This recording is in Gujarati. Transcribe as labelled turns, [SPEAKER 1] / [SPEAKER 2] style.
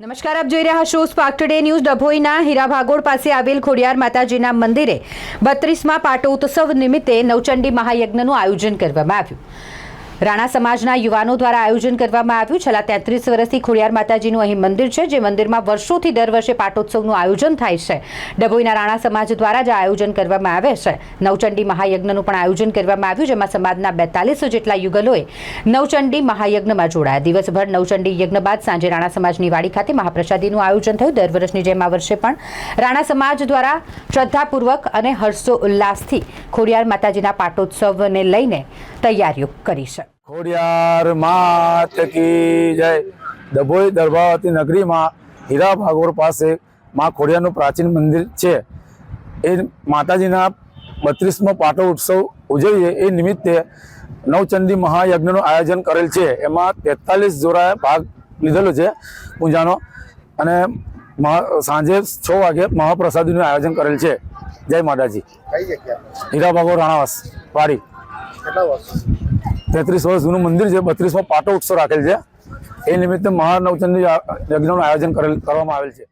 [SPEAKER 1] નમસ્કાર, આપ જોઈ રહ્યા છો સ્પાર્ક ટુડે ન્યૂઝ ડભોઈના હીરા ભાગોળ પાસે આવેલ ખોડિયાર માતાજીના મંદિરે બત્રીસમાં પાટોત્સવ નિમિત્તે નવચંડી મહાયજ્ઞનું આયોજન કરવામાં આવ્યું. રાણા સમાજના યુવાનો દ્વારા આયોજન કરવામાં આવ્યું. છેલ્લા તેત્રીસ વર્ષથી ખોડિયાર માતાજીનું અહીં મંદિર છે, જે મંદિરમાં વર્ષોથી દર વર્ષે પાટોત્સવનું આયોજન થાય છે. ડભોઈના રાણા સમાજ દ્વારા જ આયોજન કરવામાં આવે છે. નવચંડી મહાયજ્ઞનું પણ આયોજન કરવામાં આવ્યું, જેમાં સમાજના બેતાલીસો જેટલા યુગલોએ નવચંડી મહાયજ્ઞમાં જોડાયા. દિવસભર નવચંડી યજ્ઞ બાદ સાંજે રાણા સમાજની વાડી ખાતે મહાપ્રસાદીનું આયોજન થયું. દર વર્ષની જેમ આ વર્ષે પણ રાણા સમાજ દ્વારા શ્રદ્ધાપૂર્વક અને હર્ષો ઉલ્લાસથી ખોડિયાર માતાજીના પાટોત્સવને લઈને તૈયારીઓ કરી છે
[SPEAKER 2] ખોડિયાર માત કી જય. ડભોઈ દર્ભાવતી નગરીમાં હીરા ભાગોર પાસે માં ખોડિયારનું પ્રાચીન મંદિર છે. એ માતાજીના બત્રીસમો પાટો ઉત્સવ ઉજવીએ એ નિમિત્તે નવચંદી મહાયજ્ઞનું આયોજન કરેલ છે. એમાં તેતાલીસ જોરાએ ભાગ લીધેલો છે પૂજાનો અને સાંજે છ વાગે મહાપ્રસાદીનું આયોજન કરેલ છે. જય માતાજી. હીરા ભાગોર રાણાવાસ વાડી.
[SPEAKER 3] કેટલા વર્ષ?
[SPEAKER 2] તેત્રીસ વર્ષ જૂનું મંદિર છે. બત્રીસમાં પાટો ઉત્સવ રાખેલ છે. એ નિમિત્તે મહાનવચંદી યજ્ઞનું આયોજન કરેલ, કરવામાં આવેલ છે.